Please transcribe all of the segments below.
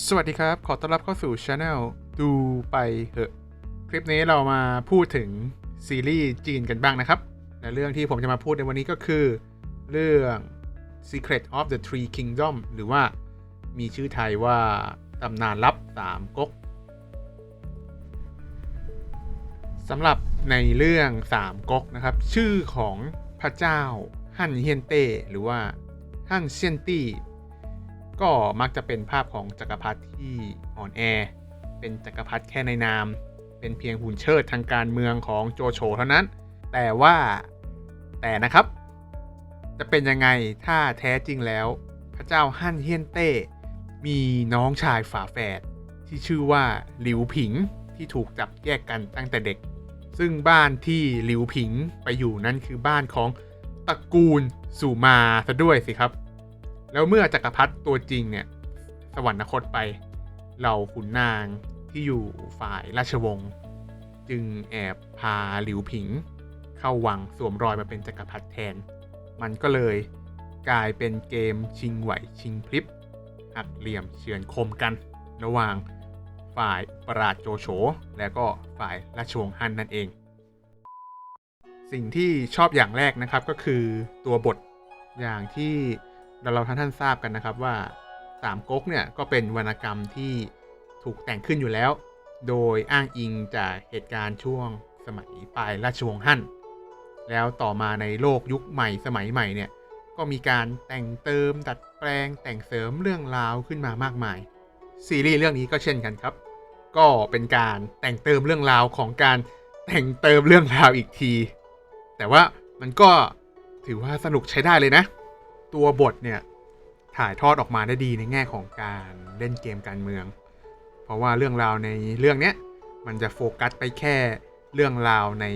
สวัสดีครับ ขอต้อนรับเข้าสู่ช anel ดูไปเหอะ คลิปนี้เรามาพูดถึงซีรีส์จีนกันบ้างนะครับ และเรื่องที่ผมจะมาพูดในวันนี้ก็คือ เรื่อง Secret of the Three Kingdom หรือว่ามีชื่อไทยว่าตำนานลับสามก๊กสำหรับในเรื่องสามก๊กนะครับ ชื่อของพระเจ้า ฮั่นเฮียนเต้หรือว่า ฮั่นเซียนตี้ ก็มักจะเป็นภาพของจักรพรรดิที่อ่อนแอ เป็นจักรพรรดิแค่ในนาม เป็นเพียงหุ่นเชิดทางการเมืองของโจโฉเท่านั้น แต่ว่าแต่นะครับ จะเป็นยังไงถ้าแท้จริงแล้ว พระเจ้าฮั่นเฮียนเต้มีน้องชายฝาแฝดที่ชื่อว่าหลิวผิงที่ถูกจับแยกกันตั้งแต่เด็ก ซึ่งบ้านที่หลิวผิงไปอยู่นั่นคือบ้านของตระกูลสู่มาซะด้วยสิครับ แล้วเมื่อจักรพรรดิตัวจริงเนี่ย สวรรคตไปเราขุนนางที่อยู่ฝ่ายราชวงศ์จึงแอบพาหลิวผิง เข้าวังสวมรอยมาเป็นจักรพรรดิแทน มันก็เลยกลายเป็นเกมชิงไหวชิงพลิบหักเหลี่ยมเฉือนคมกัน ระหว่างฝ่ายปราดโจโฉและก็ฝ่ายราชวงศ์ฮั่นนั่นเอง สิ่งที่ชอบอย่างแรกนะครับก็คือตัวบทอย่างที่ เราท่านท่านทราบกันนะครับว่าสามก๊กเนี่ยก็เป็นวรรณกรรมที่ถูกแต่งขึ้นอยู่แล้ว โดยอ้างอิงจากเหตุการณ์ช่วงสมัยปลายราชวงศ์ฮั่น แล้วต่อมาในโลกยุคใหม่สมัยใหม่เนี่ยก็มีการแต่งเติมดัดแปลงแต่งเสริมเรื่องราวขึ้นมามากมาย ซีรีส์เรื่องนี้ก็เช่นกันครับ ก็เป็นการแต่งเติมเรื่องราวของการแต่งเติมเรื่องราวอีกที แต่ว่ามันก็ถือว่าสนุกใช้ได้เลยนะ ตัวบทเนี่ยถ่ายทอดออกมาได้ดีในแง่ของการเล่นเกมการเมือง เพราะว่าเรื่องราวในเรื่องเนี้ยมันจะโฟกัสไปแค่เรื่องราวใน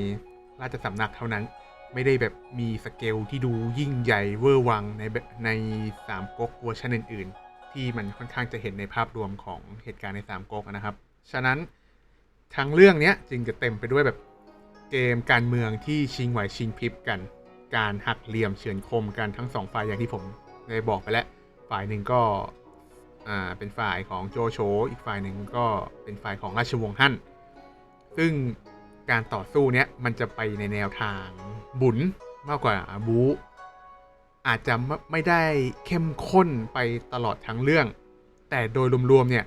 ราชสำนักเท่านั้น ไม่ได้แบบมีสเกลที่ดูยิ่งใหญ่เวอร์วังในในสามก๊กเวอร์ชันอื่น ๆ ที่มันค่อนข้างจะเห็นในภาพรวมของเหตุการณ์ในสามก๊กนะครับ ฉะนั้นทั้งเรื่องเนี้ยจึงจะเต็มไปด้วยแบบเกมการเมืองที่ชิงไหวชิงพริบกัน การหักเหลี่ยมเฉือนคมกันทั้งสองฝ่ายอย่างที่ผมได้บอกไปแล้ว ฝ่ายหนึ่งก็อ่าเป็นฝ่ายของโจโฉอีกฝ่ายหนึ่งก็เป็นฝ่ายของราชวงศ์ฮั่น ซึ่งการต่อสู้เนี้ยมันจะไปในแนวทางบุญมากกว่าบูอาจจะไม่ไม่ได้เข้มข้นไปตลอดทั้งเรื่อง แต่โดยรวมๆเนี่ย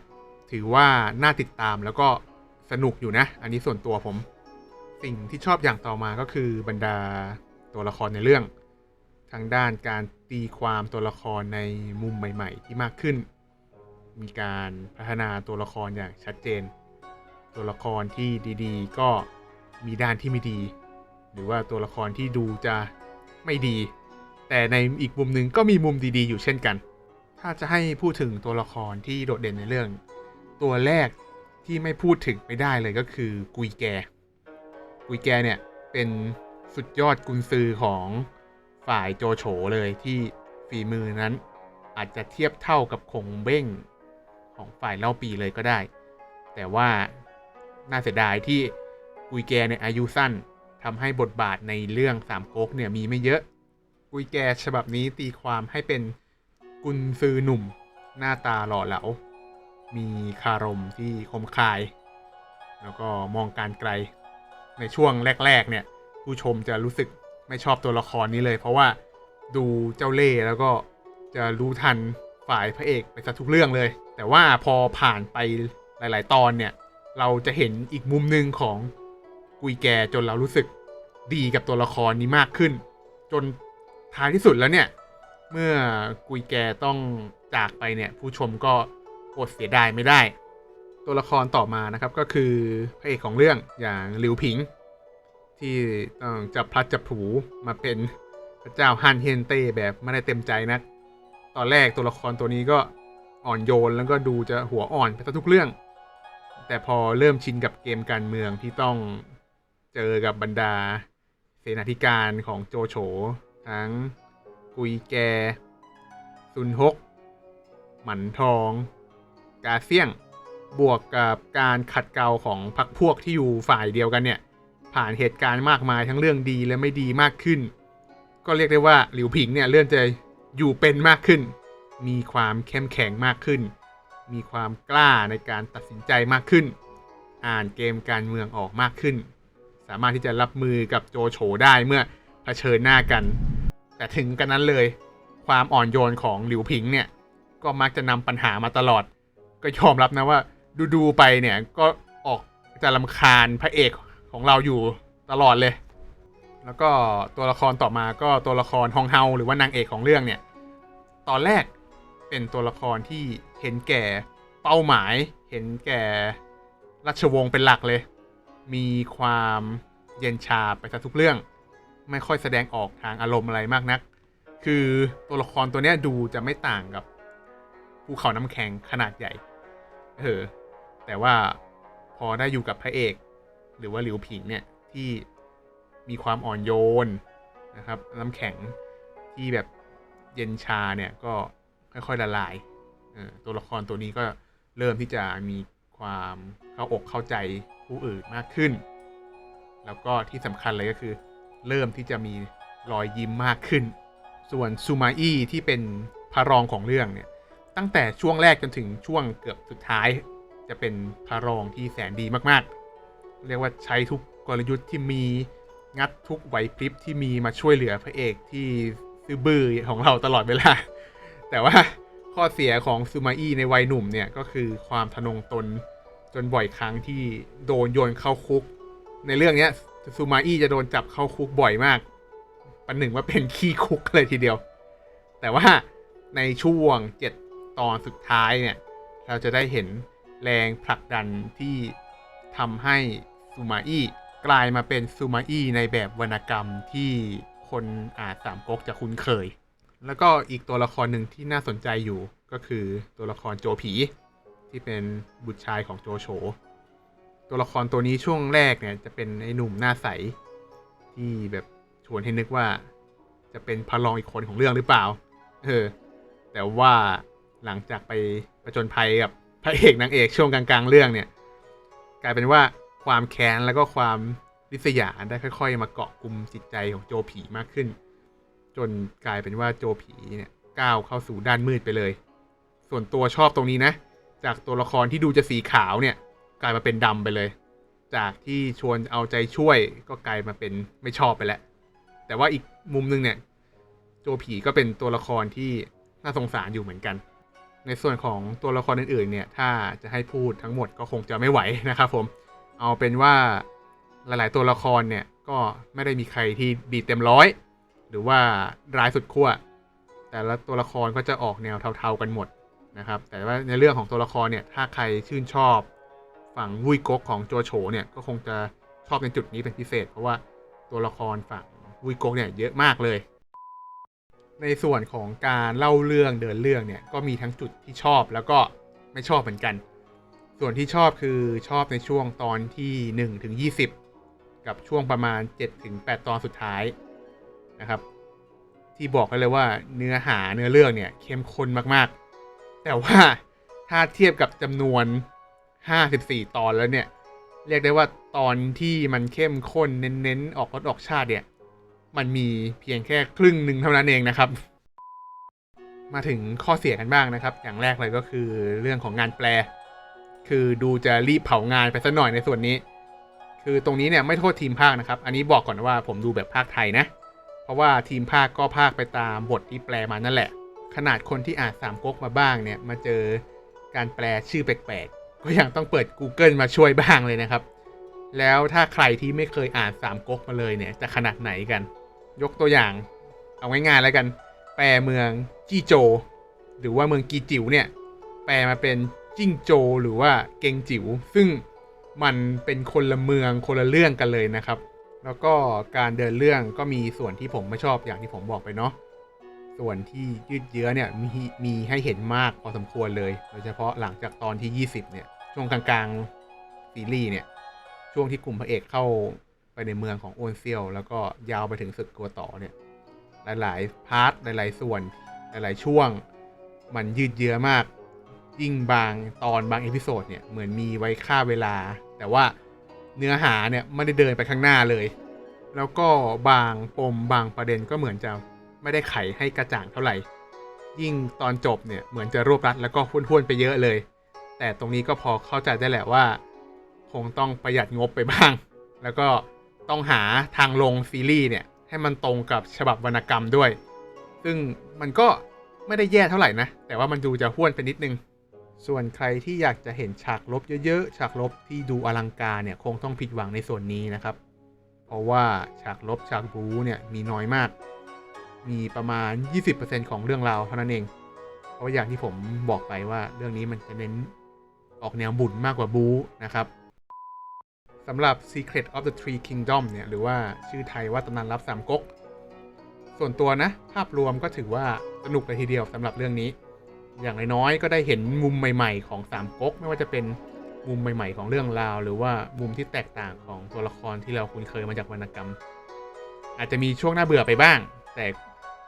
ถือว่าน่าติดตามแล้วก็สนุกอยู่นะ อันนี้ส่วนตัวผม สิ่งที่ชอบอย่างต่อมาก็คือบรรดา ตัวละครในเรื่อง ทางด้านการตีความตัวละครในมุมใหม่ ๆ ที่มากขึ้น มีการพัฒนาตัวละครอย่างชัดเจน ตัวละครที่ดีๆ ก็มีด้านที่ไม่ดี หรือว่าตัวละครที่ดูจะไม่ดี แต่ในอีกมุมหนึ่งก็มีมุมดีๆ อยู่เช่นกัน ถ้าจะให้พูดถึงตัวละครที่โดดเด่นในเรื่อง ตัวแรกที่ไม่พูดถึงไม่ได้เลยก็คือกุยแก กุยแกเนี่ยเป็น สุดยอดกุนซือของฝ่ายโจโฉเลยที่ฝีมือนั้น อาจจะเทียบเท่ากับคงเบ้งของฝ่ายเล่าปีเลยก็ได้ แต่ว่าน่าเสียดายที่กุยแกเนี่ยอายุสั้นทำให้บทบาทในเรื่องสามก๊กเนี่ยมีไม่เยอะ กุยแกฉบับนี้ตีความให้เป็นกุนซือหนุ่ม หน้าตาหล่อเหลา มีคารมที่คมคาย แล้วก็มองการไกลในช่วงแรก ๆ เนี่ย ผู้ชมจะรู้สึกไม่ชอบตัวละครนี้เลย เพราะว่าดูเจ้าเล่ห์แล้วก็จะรู้ทันฝ่ายพระเอกไปซะทุกเรื่องเลย แต่ว่าพอผ่านไปหลาย ๆ ตอนเนี่ย เราจะเห็นอีกมุมหนึ่งของกุยแกจนเรารู้สึกดีกับตัวละครนี้มากขึ้น จนท้ายที่สุดแล้วเนี่ย เมื่อกุยแกต้องจากไปเนี่ย ผู้ชมก็อดเสียดายไม่ได้ ตัวละครต่อมานะครับก็คือพระเอกของเรื่องอย่างหลิวผิง ที่ต้องจับพลัดจับผลูมาเป็นพระเจ้าฮันเฮนเต้แบบไม่ได้เต็มใจนะตอนแรกตัวละครตัวนี้ก็อ่อนโยนแล้วก็ดูจะหัวอ่อนไปทุกเรื่อง แต่พอเริ่มชินกับเกมการเมืองที่ต้องเจอกับบรรดา เสนาธิการของโจโฉทั้งกุยแก ซุนฮก หมันทอง กาเซียง บวกกับการขัดเกลาของพรรคพวกที่อยู่ฝ่ายเดียวกันเนี่ย ผ่านเหตุการณ์มากมายทั้งเรื่องดีและไม่ดีมากขึ้น ก็เรียกได้ว่าหลิวผิงเนี่ยเลื่อนจะอยู่เป็นมากขึ้น มีความเข้มแข็งมากขึ้น มีความกล้าในการตัดสินใจมากขึ้น อ่านเกมการเมืองออกมากขึ้น สามารถที่จะรับมือกับโจโฉได้เมื่อเผชิญหน้ากัน แต่ถึงกันนั้นเลย ความอ่อนโยนของหลิวผิงเนี่ยก็มักจะนำปัญหามาตลอด ก็ยอมรับนะว่า ดูๆไปเนี่ยก็ออกจะลำคาญพระเอก ของเราอยู่ตลอดเลย แล้วก็ตัวละครต่อมาก็ตัวละครฮองเฮาหรือว่านางเอกของเรื่องเนี่ย ตอนแรกเป็นตัวละครที่เห็นแก่เป้าหมาย เห็นแก่ราชวงศ์เป็นหลักเลย มีความเย็นชาไปซะทุกเรื่อง ไม่ค่อยแสดงออกทางอารมณ์อะไรมากนัก คือตัวละครตัวเนี้ยดูจะไม่ต่างกับภูเขาน้ำแข็งขนาดใหญ่ เออ แต่ว่าพอได้อยู่กับพระเอก หรือว่าหลิวผิงเนี่ยที่มีความอ่อนโยนนะครับ น้ำแข็งที่แบบเย็นชาเนี่ยก็ค่อยๆละลายตัวละครตัวนี้ก็เริ่มที่จะมีความเข้าอกเข้าใจผู้อื่นมากขึ้น แล้วก็ที่สำคัญเลยก็คือ เริ่มที่จะมีรอยยิ้มมากขึ้น ส่วนซูมาอี้ที่เป็นพระรองของเรื่องเนี่ย ตั้งแต่ช่วงแรกจนถึงช่วงเกือบสุดท้าย จะเป็นพระรองที่แสนดีมากๆ เรียกว่าใช้ทุกกลยุทธ์ที่มีงัดทุกไหวพริบที่มีมาช่วยเหลือพระเอกที่ซื่อบื้อของเราตลอดเวลา แต่ว่าข้อเสียของซูมาอี้ในวัยหนุ่มเนี่ยก็คือความทะนงตนจนบ่อยครั้งที่โดนโยนเข้าคุก ในเรื่องเนี้ยซูมาอี้จะโดนจับเข้าคุกบ่อยมากปันหนึ่งว่าเป็นขี้คุกเลยทีเดียว แต่ว่าในช่วงเจ็ดตอนสุดท้ายเนี่ย เราจะได้เห็นแรงผลักดันที่ทำให้ ซูมาอี้กลายมาเป็นซูมาอี้ในแบบวรรณกรรมที่คนอ่านสามก๊กจะคุ้นเคย แล้วก็อีกตัวละครหนึ่งที่น่าสนใจอยู่ก็คือตัวละครโจผีที่เป็นบุตรชายของโจโฉตัวละครตัวนี้ช่วงแรกเนี่ยจะเป็นไอ้หนุ่มหน้าใส ที่แบบชวนให้นึกว่า จะเป็นพระรองอีกคนของเรื่องหรือเปล่า เออ แต่ว่าหลังจากไปประจนภัยกับพระเอกนางเอกช่วงกลางๆ เรื่องเนี่ย กลายเป็นว่า ความแค้นแล้วก็ความริษยาได้ค่อย ๆ มาเกาะกลุ่มจิตใจของโจผีมากขึ้น จนกลายเป็นว่าโจผีเนี่ยก้าวเข้าสู่ด้านมืดไปเลย ส่วนตัวชอบตรงนี้นะ จากตัวละครที่ดูจะสีขาวเนี่ย กลายมาเป็นดำไปเลย จากที่ชวนเอาใจช่วยก็กลายมาเป็นไม่ชอบไปแล้วแต่ว่าอีกมุมหนึงเนี่ย โจผีก็เป็นตัวละครที่น่าสงสารอยู่เหมือนกัน ในส่วนของตัวละครอื่นๆเนี่ย ถ้าจะให้พูดทั้งหมดก็คงจะไม่ไหวนะครับผม เอาเป็นว่าหลาย ๆ ตัวละครเนี่ยก็ไม่ได้มีใครที่ดีเต็มร้อย หรือว่าร้ายสุดขั้ว แต่ละตัวละครก็จะออกแนวเทา ๆ กันหมดนะครับ แต่ว่าในเรื่องของตัวละครเนี่ยถ้าใครชื่นชอบฝั่งวุ้ยก๊กของโจโฉเนี่ยก็คงจะชอบในจุดนี้เป็นพิเศษ เพราะว่าตัวละครฝั่งวุ้ยก๊กเนี่ยเยอะมากเลย ในส่วนของการเล่าเรื่องเดินเรื่องเนี่ยก็มีทั้งจุดที่ชอบแล้วก็ไม่ชอบเหมือนกัน ส่วนที่ชอบคือชอบในช่วงตอนที่ 1 ถึง 20 กับช่วงประมาณ 7 ถึง 8 ตอนสุดท้ายนะครับ ที่บอกได้เลยว่าเนื้อหาเนื้อเรื่องเนี่ยเข้มข้นมากๆ แต่ว่าถ้าเทียบกับจำนวน 54 ตอนแล้วเนี่ย เรียกได้ว่าตอนที่มันเข้มข้นเน้นๆ ออกรสออกชาติเนี่ย มันมีเพียงแค่ครึ่งหนึ่งเท่านั้นเองนะครับ มาถึงข้อเสียกันบ้างนะครับ อย่างแรกเลยก็คือเรื่องของงานแปล คือดูจะรีบเผางานไปสักหน่อยในส่วนนี้ คือตรงนี้เนี่ยไม่โทษทีมภาคนะครับ อันนี้บอกก่อนว่าผมดูแบบภาคไทยนะ เพราะว่าทีมภาคก็ภาคไปตามบทที่แปลมานั่นแหละ ขนาดคนที่อ่านสามก๊กมาบ้างเนี่ยมาเจอการแปลชื่อแปลกๆ ก็ยังต้องเปิด Google มาช่วยบ้างเลยนะครับ แล้วถ้าใครที่ไม่เคยอ่านสามก๊กมาเลยเนี่ยจะขนาดไหนกัน ยกตัวอย่าง เอาง่ายๆแล้วกัน แปลเมืองจีโจ หรือว่าเมืองกีจิ๋วเนี่ยแปลมาเป็น จิ้งโจหรือว่าเกงจิ๋วซึ่งมันเป็นคนละเมืองคนละเรื่องกันเลยนะครับ แล้วก็การเดินเรื่องก็มีส่วนที่ผมไม่ชอบอย่างที่ผมบอกไปเนาะส่วนที่ยืดเยื้อเนี่ยมีมีให้เห็นมากพอสมควรเลยโดยเฉพาะหลังจากตอนที่ 20 เนี่ย ช่วงกลางๆซีรีส์เนี่ย ช่วงที่กลุ่มพระเอกเข้าไปในเมืองของโอนเซียว แล้วก็ยาวไปถึงศึกกัวต่อเนี่ย หลายๆ พาร์ทหลาย ๆ ส่วนหลายๆช่วง มันยืดเยื้อมาก ยิ่งบางตอนบางเอพิโซดเนี่ยเหมือนมีไว้ฆ่าเวลา แต่ว่าเนื้อหาเนี่ยไม่ได้เดินไปข้างหน้าเลย แล้วก็บางปมบางประเด็นก็เหมือนจะไม่ได้ไขให้กระจ่างเท่าไหร่ ยิ่งตอนจบเนี่ยเหมือนจะรวบรัดแล้วก็ห้วนๆไปเยอะเลย แต่ตรงนี้ก็พอเข้าใจได้แหละว่า คงต้องประหยัดงบไปบ้าง แล้วก็ต้องหาทางลงซีรีส์เนี่ยให้มันตรงกับฉบับวรรณกรรมด้วย ซึ่งมันก็ไม่ได้แย่เท่าไหร่นะ แต่ว่ามันดูจะห้วนไปนิดนึง ส่วนใครที่อยากจะเห็นฉากลบเยอะๆ ฉากลบที่ดูอลังการเนี่ยคงต้องผิดหวังในส่วนนี้นะครับ เพราะว่าฉากลบฉากบู๊เนี่ยมีน้อยมาก มีประมาณ 20%ของเรื่องราวเท่านั้นเอง เพราะอย่างที่ผมบอกไปว่าเรื่องนี้มันจะเน้นออกแนวบุญมากกว่าบู๊นะครับสำหรับ Secret of the Three Kingdom เนี่ยหรือว่าชื่อไทยว่าตำนานลับสามก๊ก ส่วนตัวนะ ภาพรวมก็ถือว่าสนุกเลยทีเดียวสำหรับเรื่องนี้ อย่างน้อยๆก็ได้เห็นมุมใหม่ๆ ของสามก๊กไม่ว่าจะเป็นมุมใหม่ ๆ ของเรื่องราว หรือว่ามุมที่แตกต่างของตัวละครที่เราคุ้นเคยมาจากวรรณกรรม อาจจะมีช่วงน้าเบื่อไปบ้าง แต่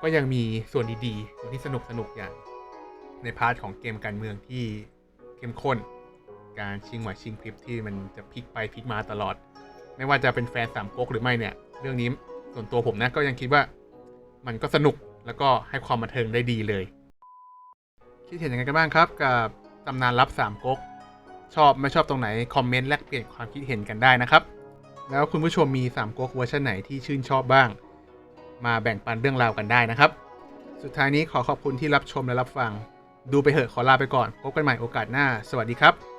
ก็ยังมีส่วนดีๆส่วนที่สนุกสนุกๆอย่าง ในพาร์ทของเกมการเมืองที่เข้มข้น การชิงไหวชิงพริบที่มันจะพลิกไปพลิกมาตลอด ไม่ว่าจะเป็นแฟนสามก๊กหรือไม่เนี่ย เรื่องนี้ส่วนตัวผมนะก็ยังคิดว่ามันก็สนุกแล้วก็ให้ความบันเทิงได้ดีเลย คิดเห็นยังไงกันบ้างครับ กับตำนานลับสามก๊กชอบไม่ชอบตรงไหน คอมเมนต์แลกเปลี่ยนความคิดเห็นกันได้นะครับ แล้วคุณผู้ชมมีสามก๊กเวอร์ชันไหนที่ชื่นชอบบ้าง มาแบ่งปันเรื่องราวกันได้นะครับ สุดท้ายนี้ขอขอบคุณที่รับชมและรับฟัง ดูไปเหอะขอลาไปก่อน พบกันใหม่โอกาสหน้า สวัสดีครับ